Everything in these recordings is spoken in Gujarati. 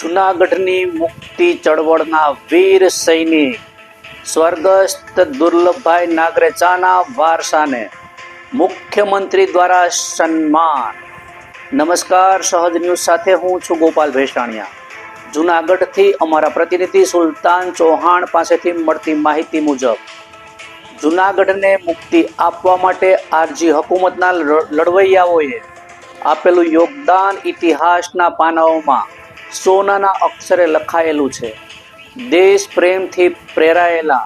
જુનાગઢની મુક્તિ ચળવળના વીર સૈનિક, સ્વર્ગસ્થ દુર્લભભાઈ નાગરેચાના વારસાને મુખ્યમંત્રી દ્વારા સન્માન. નમસ્કાર, સહજ ન્યૂઝ સાથે હું છું ગોપાલ ભેસાણિયા. જુનાગઢથી અમારા પ્રતિનિધિ સુલતાન ચૌહાણ પાસેથી મળતી માહિતી મુજબ, જુનાગઢને મુક્તિ આપવા માટે આરજી હકુમતના લડવૈયાઓએ આપેલું યોગદાન ઇતિહાસના પાનાઓમાં સોનાના અક્ષરે લખાયેલું છે. દેશ પ્રેમથી પ્રેરાયેલા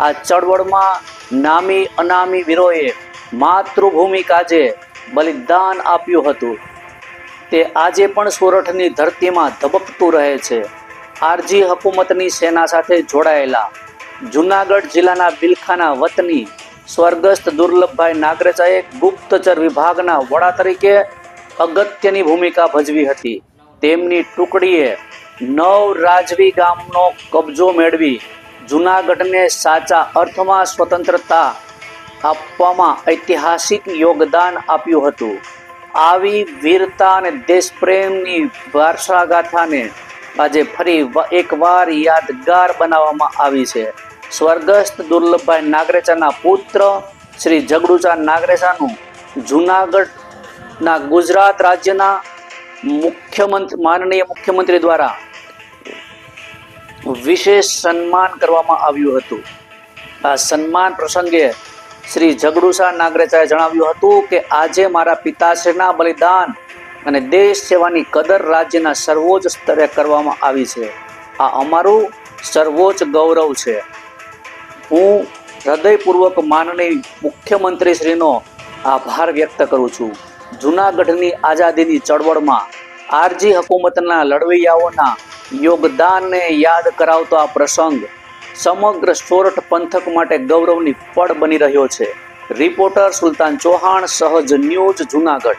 આ ચળવળમાં નામી અનામી વીરોએ માતૃભૂમિ કાજે બલિદાન આપ્યું હતું. તે આજે પણ સોરઠની ધરતીમાં ધબકતું રહે છે. આરજી હકુમતની સેના સાથે જોડાયેલા જુનાગઢ જિલ્લાના બિલખાના વતની સ્વર્ગસ્થ દુર્લભભાઈ નાગરેચાએ ગુપ્તચર વિભાગના વડા તરીકે અગત્યની ભૂમિકા ભજવી હતી. તેમની ટુકડીએ નવ રાજવી ગામનો કબજો મેળવી જુનાગઢને સાચા અર્થમાં સ્વતંત્રતા આપવામાં ઐતિહાસિક યોગદાન આપ્યું હતું. આવી વીરતા અને દેશપ્રેમની વારસાગાથાને આજે ફરી એકવાર યાદગાર બનાવવામાં આવી છે. સ્વર્ગસ્થ દુર્લભભાઈ નાગરેચાના પુત્ર શ્રી જગડુચા નાગરેચાનું જુનાગઢના ગુજરાત રાજ્યના મુખ્યમંત્રી, માનનીય મુખ્યમંત્રી દ્વારા વિશેષ સન્માન કરવામાં આવ્યું હતું. આ સન્માન પ્રસંગે શ્રી જગડુસા નાગરેચાએ જણાવ્યું હતું કે, આજે મારા પિતાશ્રીના બલિદાન અને દેશ સેવાની કદર રાજ્યના સર્વોચ્ચ સ્તરે કરવામાં આવી છે. આ અમારું સર્વોચ્ચ ગૌરવ છે. હું હૃદયપૂર્વક માનનીય મુખ્યમંત્રીશ્રીનો આભાર વ્યક્ત કરું છું. જૂનાગઢની આઝાદીની ચળવળમાં આરજી હકુમતના લડવૈયાઓના યોગદાનને યાદ કરાવતો આ પ્રસંગ સમગ્ર સોરઠ પંથક માટે ગૌરવની પળ બની રહ્યો છે. રિપોર્ટર સુલતાન ચૌહાણ, સહજ ન્યૂઝ જૂનાગઢ.